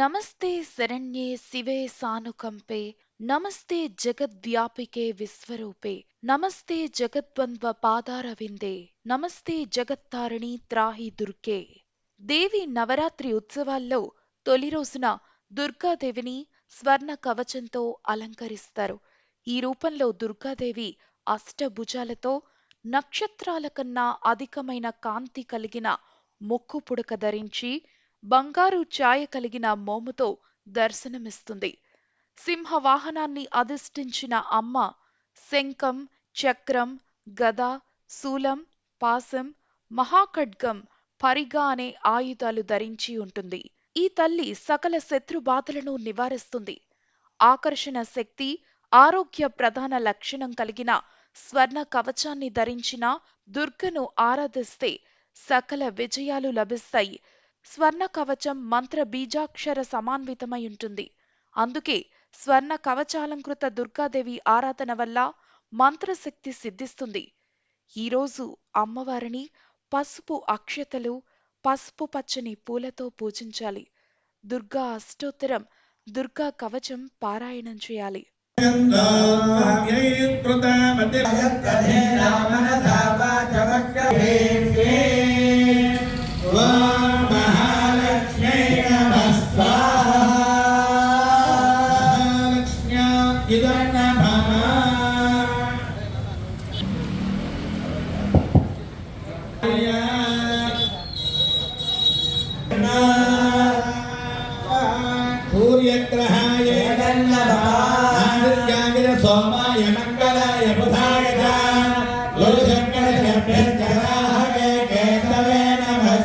నమస్తే శరణ్యే శివే సానుకంపే నమస్తే జగద్వ్యాపికే విశ్వరూపే నమస్తే జగద్వంద్వ పాదారవిందే నమస్తే జగత్తారిణి త్రాహి దుర్గే. దేవి నవరాత్రి ఉత్సవాల్లో తొలి రోజున దుర్గాదేవిని స్వర్ణ కవచంతో అలంకరిస్తారు. ఈ రూపంలో దుర్గాదేవి అష్టభుజాలతో నక్షత్రాల కన్నా అధికమైన కాంతి కలిగిన ముక్కు పుడక ధరించి బంగారు ఛాయ కలిగిన మోముతో దర్శనమిస్తుంది. సింహ వాహనాన్ని అధిష్ఠించిన అమ్మ శంఖం చక్రం గద శూలం పాసం మహాఖడ్గం పరిగా అనే ఆయుధాలు ధరించి ఉంటుంది. ఈ తల్లి సకల శత్రు బాధలను నివారిస్తుంది. ఆకర్షణ శక్తి ఆరోగ్య ప్రధాన లక్షణం కలిగిన స్వర్ణ కవచాన్ని ధరించిన దుర్గను ఆరాధిస్తే సకల విజయాలు లభిస్తాయి. స్వర్ణ కవచం మంత్ర బీజాక్షర సమాన్వితమై ఉంటుంది. అందుకే స్వర్ణ కవచాలంకృత దుర్గాదేవి ఆరాధన వల్ల మంత్రశక్తి సిద్ధిస్తుంది. ఈరోజు అమ్మవారిని పసుపు అక్షతలు పసుపు పచ్చని పూలతో పూజించాలి. దుర్గా అష్టోత్తరం దుర్గా కవచం పారాయణం చేయాలి. సూర్యగ్రహాయ ఆదిత్యాయ సోమాయ మంగళాయ బుధాయ గురుశంకర శబ్దరాహవే కేశవే నమః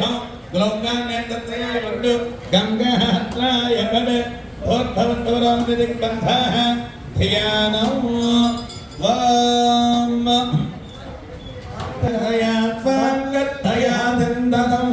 హోం గ్లౌం గ్లాం నేత్రత్రయాయ వరుడు గం గః హత్రాయ వడు భోర్భవంతవరాం దిగ్బంధాః ధియానం ఓం తయా పాంగతయా దందనం